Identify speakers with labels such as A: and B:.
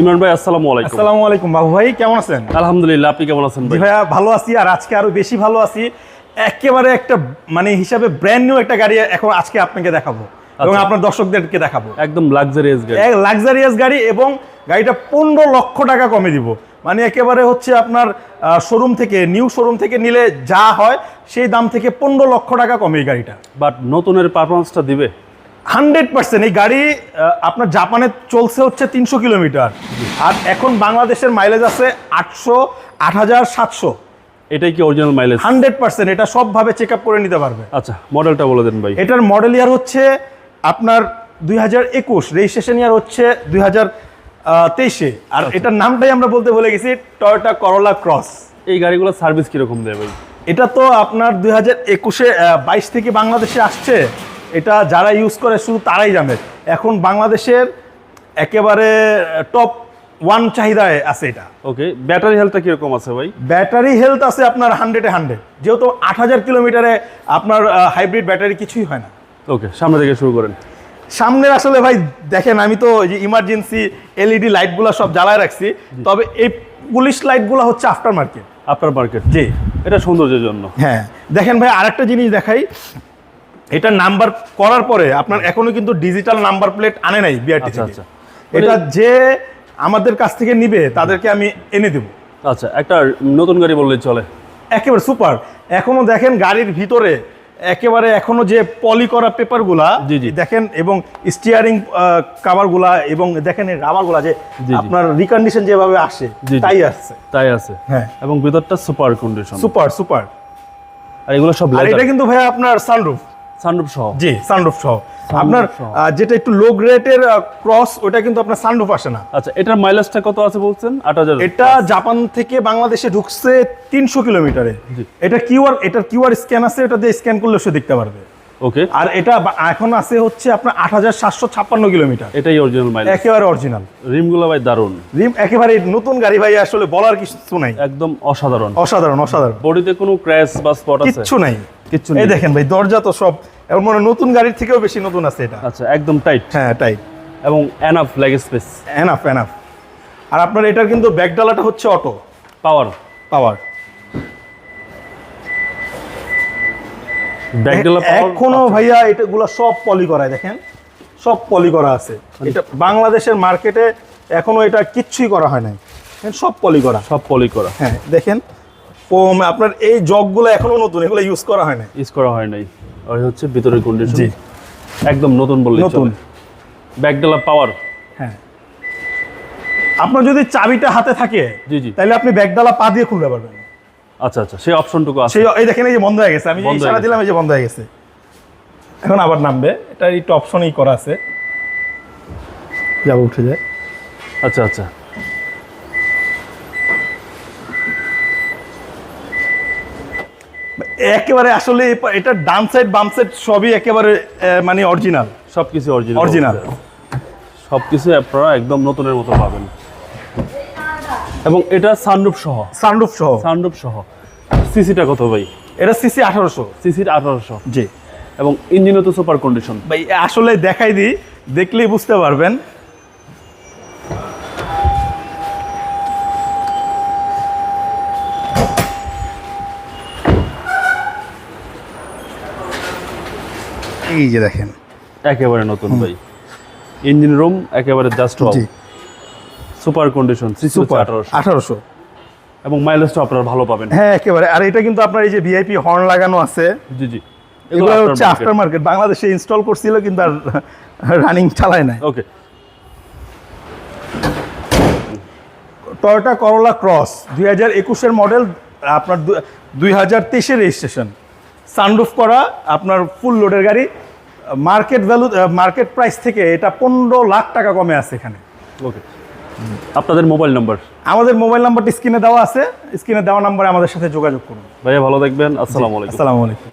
A: ইমরান ভাই আসসালামু আলাইকুম।
B: আসসালামু আলাইকুম বাবু ভাই কেমন আছেন?
A: আলহামদুলিল্লাহ আপনি কেমন আছেন ভাই?
B: ভাইয়া ভালো আছি আর আজকে আরও বেশি ভালো আছি। একেবারে একটা মানে হিসাবে ব্র্যান্ড নিউ একটা গাড়ি এখন আজকে আপনাকে দেখাবো এবং
A: আচ্ছা।
B: আপনার দর্শকদেরকে দেখাবো।
A: একদম লাক্সারিয়াস গাড়ি।
B: এক লাক্সারিয়াস গাড়ি এবং গাড়িটা পনেরো লক্ষ টাকা কমে দিব। মানে একেবারে হচ্ছে আপনার শোরুম থেকে নিউ শোরুম থেকে নিলে যা হয় সেই দাম থেকে পনেরো লক্ষ টাকা কমে এই গাড়িটা।
A: বাট নতুনের পারফরমেন্সটা দিবে?
B: হান্ড্রেড পার্সেন্ট এই গাড়ি আপনার জাপানে চলছে হচ্ছে তিনশো কিলোমিটার। আর এখন বাংলাদেশের মাইলেজ আছে আটশো আট হাজার সাতশো।
A: এটাই কি অরিজিনাল মাইলেজ
B: হান্ড্রেড পার্সেন্ট এটা সবভাবে চেক আপ করে নিতে পারবে।
A: আচ্ছা মডেলটা বলে দেন ভাই।
B: এটার মডেল ইয়ার হচ্ছে আপনার দুই হাজার একুশ রেজিস্ট্রেশন ইয়ার হচ্ছে দুই হাজার তেইশে। আর এটার নামটাই আমরা বলতে ভুলে গেছি টয়োটা করোলা ক্রস
A: এই গাড়িগুলো সার্ভিস কীরকম দেয় ভাই?
B: এটা তো আপনার দুই হাজার একুশে বাইশ থেকে বাংলাদেশে আসছে। এটা যারা ইউজ করে শুধু তারাই জানে। এখন বাংলাদেশের একেবারে টপ ওয়ান চাহিদায় আছে এটা।
A: ওকে ব্যাটারি হেলথটা কীরকম আছে ভাই?
B: ব্যাটারি হেলথ আছে আপনার হান্ড্রেডে হান্ড্রেড যেহেতু আট হাজার কিলোমিটারে আপনার হাইব্রিড ব্যাটারি কিছুই হয় না।
A: ওকে সামনে থেকে শুরু করেন।
B: সামনের আসলে ভাই দেখেন আমি তো এই যে ইমার্জেন্সি এলইডি লাইটগুলো সব জ্বালায় রাখছি। তবে এই পুলিশ লাইটগুলো হচ্ছে আফটার মার্কেট
A: আফটার মার্কেট
B: জি।
A: এটা সৌন্দর্যের জন্য।
B: হ্যাঁ। দেখেন ভাই আরেকটা জিনিস দেখাই। এটা নাম্বার করার পরে আপনার এখনও কিন্তু ডিজিটাল নাম্বার প্লেট আনে নাই বিআরটি
A: আচ্ছা,
B: থেকে।
A: আচ্ছা।
B: এটা যে আমাদের কাছ থেকে নিবে তাদেরকে আমি এনে দেবো।
A: আচ্ছা একটা নতুন গাড়ি বললে চলে।
B: একেবারে সুপার এখনও দেখেন গাড়ির ভিতরে একেবারে এখনও যে পলি করা পেপারগুলা। দেখেন এবং স্টিয়ারিং কাভারগুলা এবং দেখেন এই রাবারগুলা যে আপনার রিকন্ডিশন যেভাবে আসে। তাই আসছে।
A: তাই আছে
B: হ্যাঁ।
A: এবং ভিতরটা সুপার কন্ডিশন
B: সুপার সুপার
A: আর এগুলো সব
B: এটা কিন্তু ভাই আপনার সানরুফ
A: সানরুফ সহ?
B: জি সানরুফ সহ। আপনার যেটা একটু লো গ্রেডের ক্রস ওটা কিন্তু আপনার সানরুফ আসে না।
A: আচ্ছা এটার মাইলেজটা কত আছে বলছেন? আট হাজার
B: এটা জাপান থেকে বাংলাদেশে ঢুকছে তিনশো কিলোমিটারে। এটা কিউআর এটার কিউআর স্ক্যান আছে এটা দিয়ে স্ক্যান করলে সে দেখতে পারবে।
A: ওকে
B: আর এটা এখন আছে হচ্ছে আপনার আট হাজার সাতশো ছাপ্পান্ন কিলোমিটার।
A: এটাই অরিজিনাল মাইলেজ
B: একেবারে অরিজিনাল
A: রিমগুলো ভাই দারুণ।
B: রিম একেবারে নতুন গাড়ি ভাই আসলে বলার কিছু নাই।
A: একদম অসাধারণ।
B: অসাধারণ অসাধারণ।
A: বডিতে কোনো ক্র্যাশ বা স্পট আছে?
B: কিচ্ছু নাই এই
A: নেই।
B: দেখেন ভাই দরজা তো সব এমন মনে হয় নতুন গাড়ির থেকেও বেশি নতুন আছে এটা।
A: আচ্ছা একদম টাইট
B: হ্যাঁ টাইট
A: এবং enough leg space
B: enough enough আর আপনার এটার কিন্তু ব্যাক ডালাটা হচ্ছে অটো
A: পাওয়ার
B: পাওয়ার এখনও ভাইয়া এটাগুলো সব পলি করায় দেখেন। সব পলি করা আছে। এটা বাংলাদেশের মার্কেটে এখনও এটা কিচ্ছুই করা হয় নাই। সব পলি করা।
A: সব পলি করা।
B: হ্যাঁ দেখেন ফোম আপনার এই জগগুলো এখনও নতুন এগুলো ইউজ করা হয় নাই।
A: ইউজ করা হয় নাই। আর হচ্ছে ভিতরের কন্ডিশন
B: জি।
A: একদম নতুন বললে
B: নতুন।
A: ব্যাকডেলা পাওয়ার
B: হ্যাঁ। আপনার যদি চাবিটা হাতে থাকে
A: জি, জি।
B: তাহলে আপনি ব্যাগডালা পা দিয়ে খুলতে পারবেন।
A: আচ্ছা আচ্ছা সেই অপশনটুকু আছে।
B: এই দেখেন এই যে বন্ধ হয়ে গেছে। আমি ইশারা দিলাম এই যে বন্ধ হয়ে গেছে। এখন আবার নামবে। এটা একটু অপশনই করা আছে। যাব উঠে যায়
A: আচ্ছা আচ্ছা।
B: একেবারে আসলে এটা ডান সাইড বাম সাইড সবই একেবারে মানে অরিজিনাল
A: সবকিছু অরিজিনাল
B: Original।
A: সবকিছু আপনারা একদম নতুনের মতো পাবেন। এবং এটা সানরুফ সহ।
B: সানরুফ সহ।
A: সানরুফ সহ। সিসিটা কত ভাই?
B: এটা সিসি আঠারোশো।
A: সিসির আঠারোশো।
B: জি।
A: এবং ইঞ্জিনও তো সুপার কন্ডিশন
B: ভাই আসলে দেখাই দিই দেখলেই বুঝতে পারবেন। এই যে দেখেন।
A: একেবারে নতুন ভাই। ইঞ্জিন রুম একেবারে জাস্ট
B: জি।
A: সুপার কন্ডিশন
B: সুপার আঠারোশো।
A: এবং মাইলেজটা আপনারা ভালো পাবেন।
B: হ্যাঁ একেবারে। আর এটা কিন্তু আপনার এই যে ভিআইপি হর্ন লাগানো আছে
A: জি জি।
B: এগুলো হচ্ছে আফটার মার্কেট বাংলাদেশে ইনস্টল করছিল কিন্তু আর রানিং চালায় নাই।
A: ওকে
B: টয়োটা করোলা ক্রস দুই হাজার একুশের মডেল আপনার দুই হাজার তেইশের রেজিস্ট্রেশন সানরুফ করা আপনার ফুল লোডের গাড়ি। মার্কেট ভ্যালু মার্কেট প্রাইস থেকে এটা পনেরো লাখ টাকা কমে আছে এখানে।
A: ওকে আপনাদের মোবাইল নাম্বার?
B: আমাদের মোবাইল নাম্বারটি স্ক্রিনে দেওয়া আছে। স্ক্রিনে দেওয়া নাম্বারে আমাদের সাথে যোগাযোগ করুন।
A: ভাইয়া ভালো থাকবেন। আসসালামু আলাইকুম।
B: আসসালামু আলাইকুম।